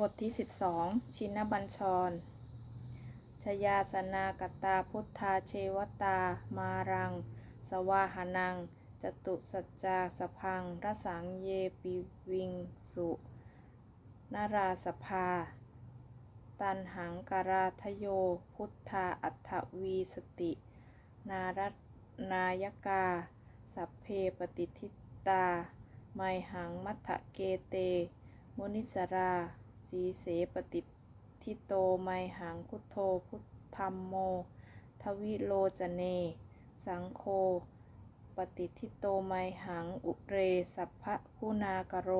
บทที่ 12 ชินบัญชร ชยาสนากตาพุทธาเชวตา มารัง สวาหนัง จตุสัจจาสพังรสังเยปิวิงสุนาราสภา ตันหังการาทโย พุทธาอัฏฐวีสติ นารนายกา สัพเพปฏิทิตา ไมหังมัทธเกเต มุนิสรา สีเสปฏิทิโตไมหังพุทโธพุทธัมโม ทวิโลจเน สังโฆปฏิทิโตไมหังอุเรสัพพะคุณากโร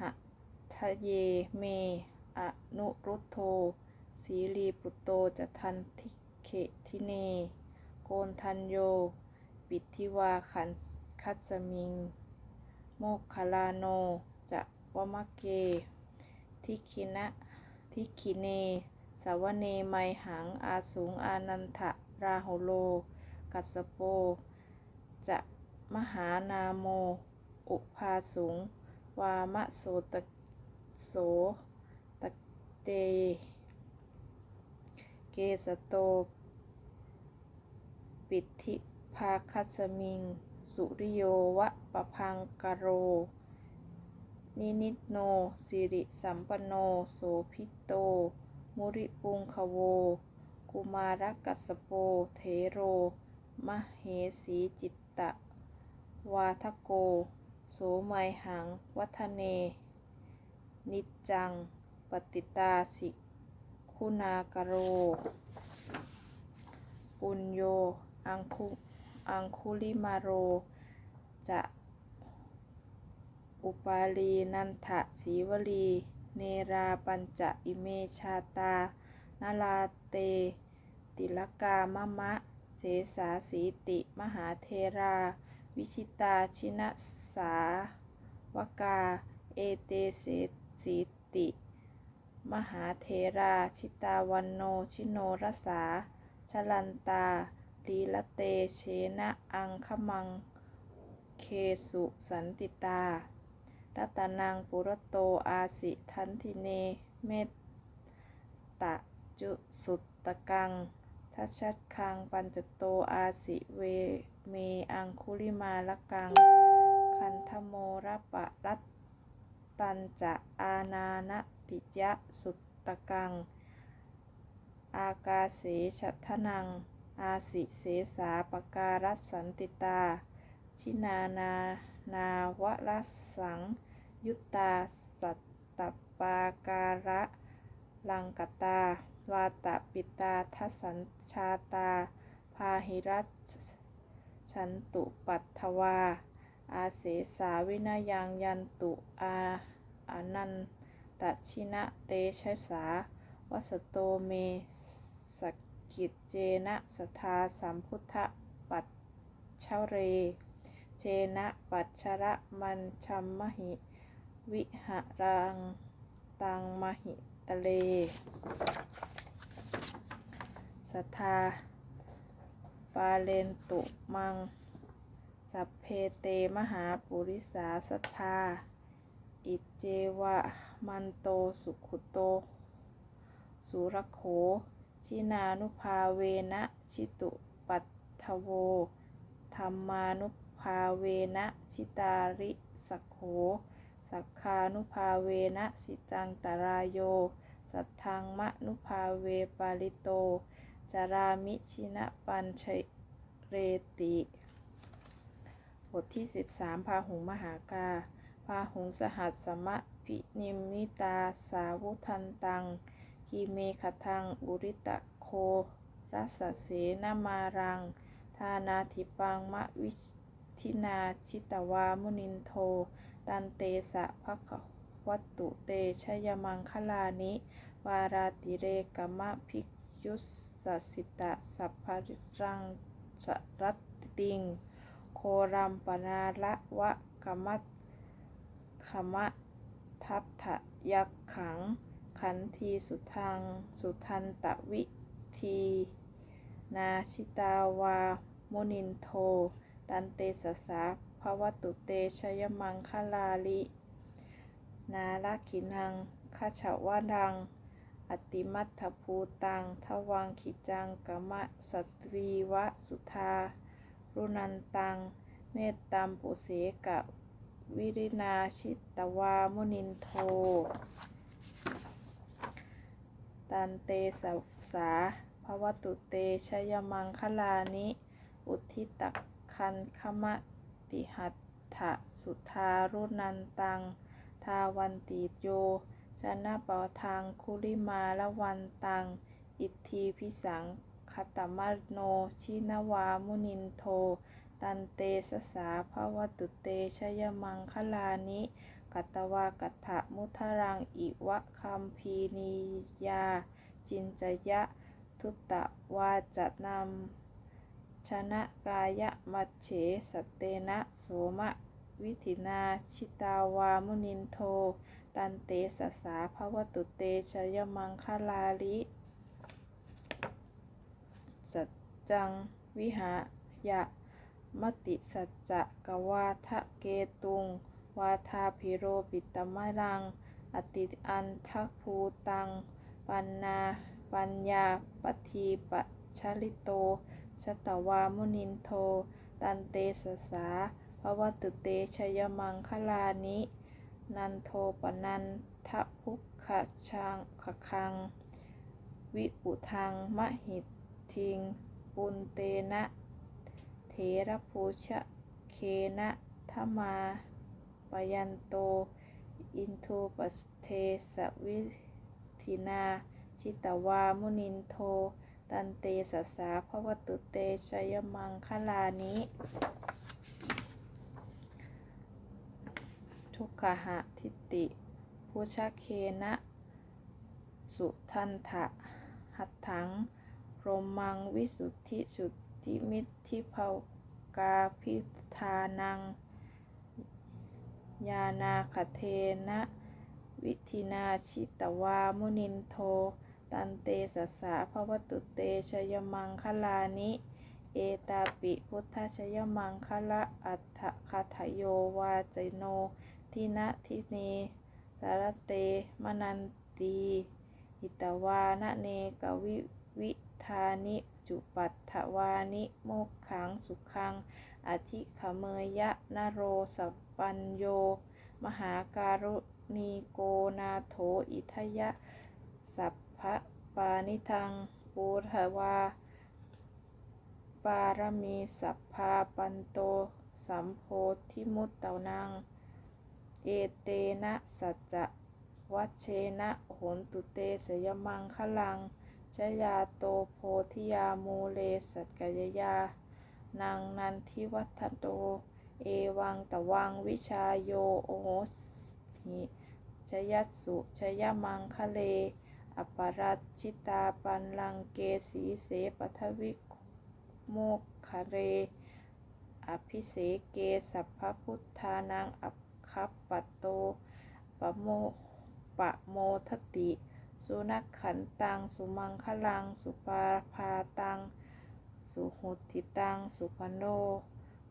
หะทะเยเมอนุรุตโธสีลีปุตโตจะทันทิเขทิเน โกนทันโย ปิทิวาขันคัสมิง โมคคลาโน จะวมะเก ทิคินะทิคิเนสาวเนไมหัง อาสูงอานันทะราหุโล กัสสโป จะมหานาโม อุภาสูง วามะโสตโสตเต เกสโต ปิธิภาคัสมิง สุริโยวะปะพังกโร นินิตโน สิริสัมปโน โสพิโต มุริปุงคโว กุมารกัสโป เทโร มเหสีจิตตะ วาทโก โสไมหัง วัฒเน นิจจัง ปฏิตาสิคุณากโร ปุญโย อังคุอังคุลิมาโร จะ อุปาลีนันทะสีวลี เนราปัญจะอิเมชาตานาลาเต ติลกามะมะ เสสาสีติ มหาเทรา วิชิตาชินะสาวกา เอเตเสสีติ มหาเทรา ชิตาวันโน ชิโนรสา ชลันตาลีละเต เชนะ อังคมัง เคสุสันติตา รัตนังปุรโตอาสิทันทิเน เมตตะจุสุตตะกังทัชชัดคังปัญจโตอาสิเวเมอังคุลิมาละกัง คันธโมรปะรัตตันจะอาณานติยะสุตตะกัง อากาเสชัทนัง อาสิเสสาปการัสสันติตา ชินานา นาวรัสสัง ยุตตา สัตตปาการะ ลังกตา วาตปิตาทัสสัญชาตา พาหิรัชฉันตุปัตถวา อาเสสาวินายังยันตุอาอานันตชินะเตชะสาวัสโตเมสกิจเจนะสทาสัมพุทธปัจเชเร เจนะปัจชระมันชัมมหิ วิหารัง ตังมหิตะเลสัทาปาเลนตุมัง สัพเพเตมหาปุริสาสัทธา อิเจวะมันโตสุขุโต สุรโข ชินานุภาเวนะชิตุปัตถโว ธรรมานุภาเวนะชิตาริสโข สักคานุภาเวนะสิตังตรายโย สัทธังมะนุภาเวปาลิโต จารามิชินะปัญชเรติ บทที่ 13 พาหุงมหากา พาหุงสหัสสมะพินิมิตาสาวุทันตังกีเมขทังอุริตะโค รัสเสนามารังทานาธิปังมะวิทินาชิตวามุนินโท ตันเตสะภะวัตตุเตชยมังคลานิ วาราติเรกมะภิกยุสสสิตะสัพพรังสรัตติง โครัมปนาละวะกมัตขมะทัตถยักขัง ขันทีสุทัง สุทันตวิธีนาชิตาวามุนินโท ตันเตสสะ ภวตุเตชยมังคลาลิ นาลคินังคาชวารัง อติมัตถภูตัง ทวังขิจังกมะสตรีวะสุธา รุนันตัง เมตตัมปุเสกะวิรินาชิตวามุนินโท ตันเตสัสาภวตุเตชยมังคลานิ อุทิตักคันคมะ ติหัตถะสุทารุนันตัง ทาวันติโยชนะปะทังคุลิมาละวันตัง อิทธีพิสังคตมโน ชินวามุนินโท ตันเตสสาภวตุเตชยมังคลานิ กัตตวากัตถะมุทรังอิวะคัมพีนียา จินจยะ ทุตตะวาจะนำ ชนะกายะมัชเฉสเตนะโสมะวิถินาชิตาวามุนินโท ตันเตสสาภวตุเตชยมังคลาลิสัจจังวิหายะมติสัจจะกวาทะเกตุง วาทาพิโรปิตมะรัง อติอันทักภูตัง ปันนา ปัญญาปทีปัชลิโต ชตวามุนินโท ตันเตสสาภวตุเตชยมังคลานิ นันโทปนันทะภุขะชังขะคัง วิปุทังมหิตทิง ปุนเตนะ เถระภูชะเคนะทมาปยันโต อินทูปสเทสวิธินา ชิตวามุนินโท ตันเตสสาภวตุเตชยมังคลานิ ทุกขหะทิฏฐิพุชเคนะ สุทันทะหัตถังพรมังวิสุทธิสุทธิมิทธิภากาพิธานัง ยานาคเทนะ วิธินาชิตวามุนินโท ตันเตสสะภวตุเตชยมังคลานิ เอตาปิพุทธชยมังคละอัฏฐคาทโยวาจโนทินะทิเนสารเตมนันตีหิตวานะเนกวิวิธานิจุปัตถวานิโมกขังสุขัง อธิขเมยะนโรสัปปัญโย มหาการุณีโกนาโถอิทยะสัพ พระปานิทังปูทวาปารมีสัพพาปันโต สัมโพธิมุตตะนัง เอเตนะสัจจะวัชเชนะโหนตุเตสยมังคลังชยาโตโพธิยามูเลสัจกยยานางนันทิวัฒโต เอวังตะวังวิชาโยโอโหหิชยัสสุชยมังคะเล อปรัชชิตาปันลังเกสีเสปัทวิโมกคเร อภิเสเกสัพพพุทธานังอัปคัปปโตปโมปะโมทติ สุนักขันตัง สุมังคลัง สุปาพาตัง สุหุติตัง สุขโน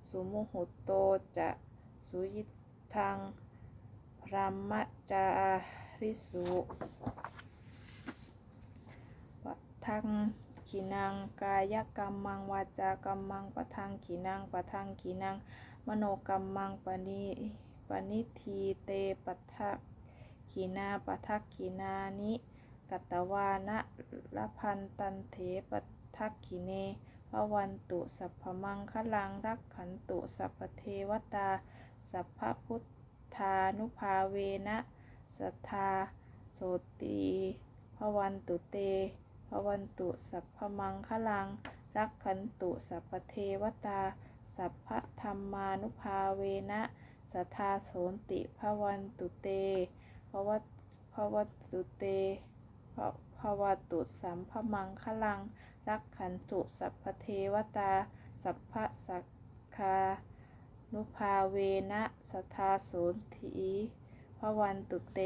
สุมุหุโตจะสุยิทังพรหมจาริสุ ทังขีนังกายกรรมมังวาจากรรมมังปะทังขีนังปะทังขีนัง มโนกรรมมังปณิปณิทีเตปัทถขีนาปัทขีนานิกัตตวานะละพันตันเถปัทขีเนภวันตุสัพพมังคลังรักขันตุสัพพเทวตา สัพพพุทธานุภาเวนะสัทธาโสติภวันตุเต ภวันตุสัพพมังคลัง รักขันตุสัพเทวตา สัพพธรรมานุภาเวนะสัทธาโสนติภวันตุเตภวะภวตุเตภภวตุสัมภมังคลัง รักขันตุสัพเทวตา สัพพสักคานุภาเวนะสัทธาโสนทีภวันตุเต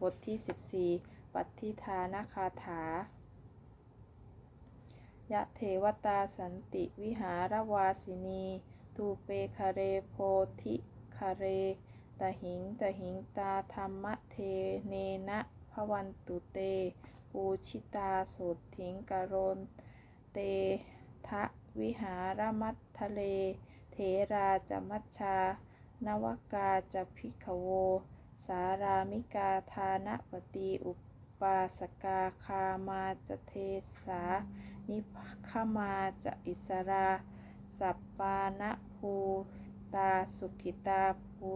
บทที่ 14 ปัตติทานคาถายะเทวตาสันติวิหารวาสินีตูเปคาเรโพธิคาเรตหิงตหิงตาธรรมเทเนนะพวันตุเต ปูชิตาสุดถิงกโรนเตทะวิหารมัตทะเล เถราจะมัชชานวกาจะพิขโว สารามิกาทานปฏิอุปาสกาคามาจะเทสา นิพขมาจะอิสรา สัปปานะภูตาสุกิตาภู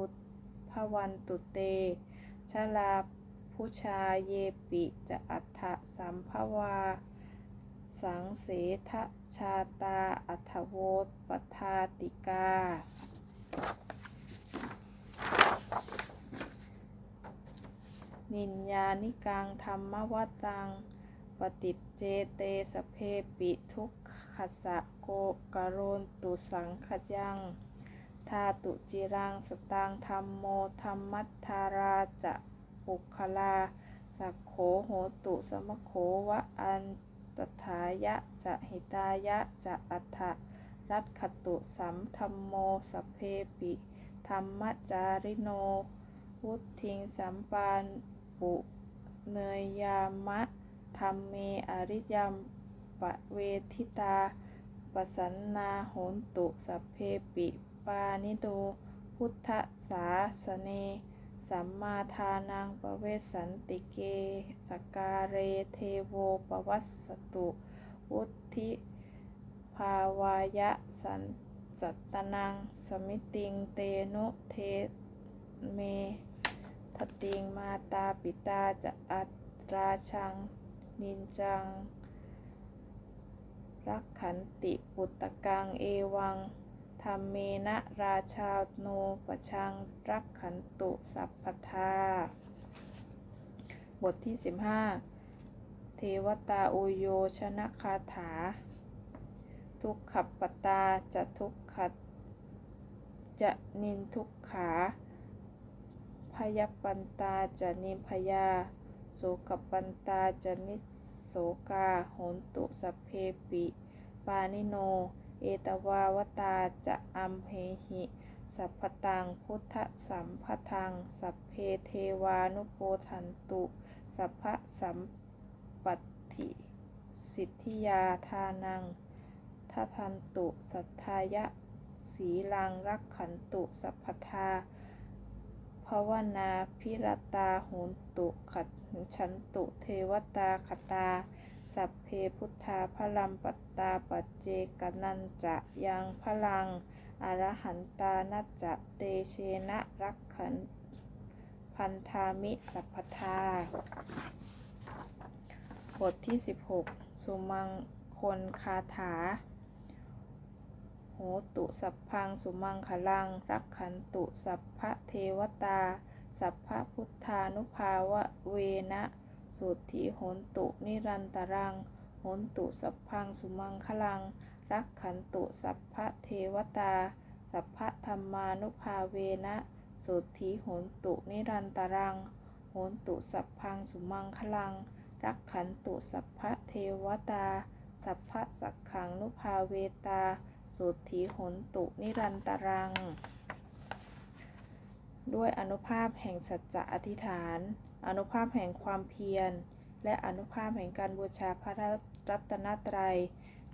พวันตุเต ชลาพุชาเยปิจะอัฏฐสัมภวา สังเสทชาตาอัทโวตปทาติกา นินยานิกังธรรมวัตัง ปฏิจเจเตสเพปิทุกขสะโกกโรนตุสังขยังทาตุจิรังสตังธรรมโมธรรมัทธาราจะปุคลา สักโขโหตุสมโขวะอันตถายะจะหิตายะจะอัฏฐรัตขตุสัมธรรมโมสเพปิ ธรรมจาริโนพุทิงสัมปาน ปุเนยยามะธรรมเมอริยมปะเวทิตาปสันนาโหนตุสัพเพปิปานิโดพุทธสาสเน สัมมาทานังปะเวสันติเกสการเรเทโวปวัสสตุ วุธิภาวายะสันจัตตนัง สมิติงเตนุเทเม ทติงมาตาปิตาจะอัตราชัง นินจัง รักขันติปุตตะกังเอวังธรรมเมนะราชาโนปชัง รักขันตุสัพพทา บทที่ 15 เทวตาอุโยชนะคาถา ทุกขปตาจะทุกขจะนินทุกขา พยปันตาจะนิพยา โสกปันตาจะนิโสกาโหนตุสเพปิ ปานิโน เอตวาวตาจะอัมเพหิ สัพพตังพุทธสัมพทัง สัพเพเทวานุโปทันตุ สัพพสัมปัตถิสิทธิยาทานังทัทันตุ สัทธายะ สีลังรักขันตุ สัพพทา ภาวนาพิรตาโหนตุขัดฉันตุเทวตาขตา สัพเพพุทธาพลัมปตาปัจเจกนันจะยังพลัง อรหันตานัจจะเตเชนะรักขันพันธามิสัพพทา บทที่ 16 สุมังคลคาถา โหตุสัพพังสุมังคลัง รักขันตุสัพพะเทวตา สัพพะพุทธานุภาวะเวนะสุทธิโหนตุนิรันตรังโหนตุสัพพังสุมังคลัง รักขันตุสัพพะเทวตา สัพพะธรรมานุภาเวนะสุทธิโหนตุนิรันตรังโหนตุสัพพังสุมังคลัง รักขันตุสัพพะเทวตา สัพพะสักขังนุภาเวตา สุทธิหนตุนิรันตรัง ด้วยอนุภาพแห่งสัจจะอธิษฐาน อนุภาพแห่งความเพียร และอนุภาพแห่งการบูชาพระรัตนตรัย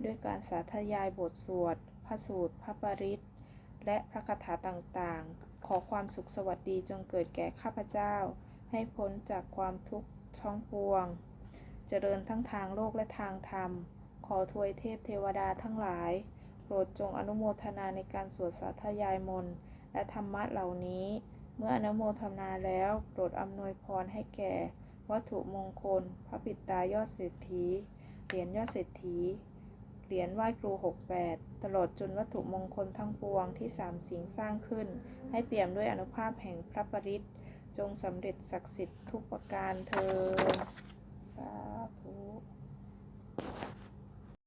ด้วยการสาธยายบทสวด พระสูตร พระปริตและพระคาถาต่างๆ ขอความสุขสวัสดีจงเกิดแก่ข้าพเจ้า ให้พ้นจากความทุกข์ท้องปวง เจริญทั้งทางโลกและทางธรรม ขอทวยเทพเทวดาทั้งหลาย รดจงอนุโมทนาในการสวดสาธยายมนต์และธรรมะเหล่านี้ เมื่ออนุโมทนาแล้วโปรดอำนวยพรให้แก่ วัตถุมงคล พระปิตายอดเศรษฐี เหรียญยอดเศรษฐี เหรียญไหว้ครู 68 ตลอดจนวัตถุมงคลทั้งปวงที่สามสิงสร้างขึ้น ให้เปี่ยมด้วยอนุภาพแห่งพระปริตจงสำเร็จศักดิ์สิทธิ์ทุกประการเธอสาธุ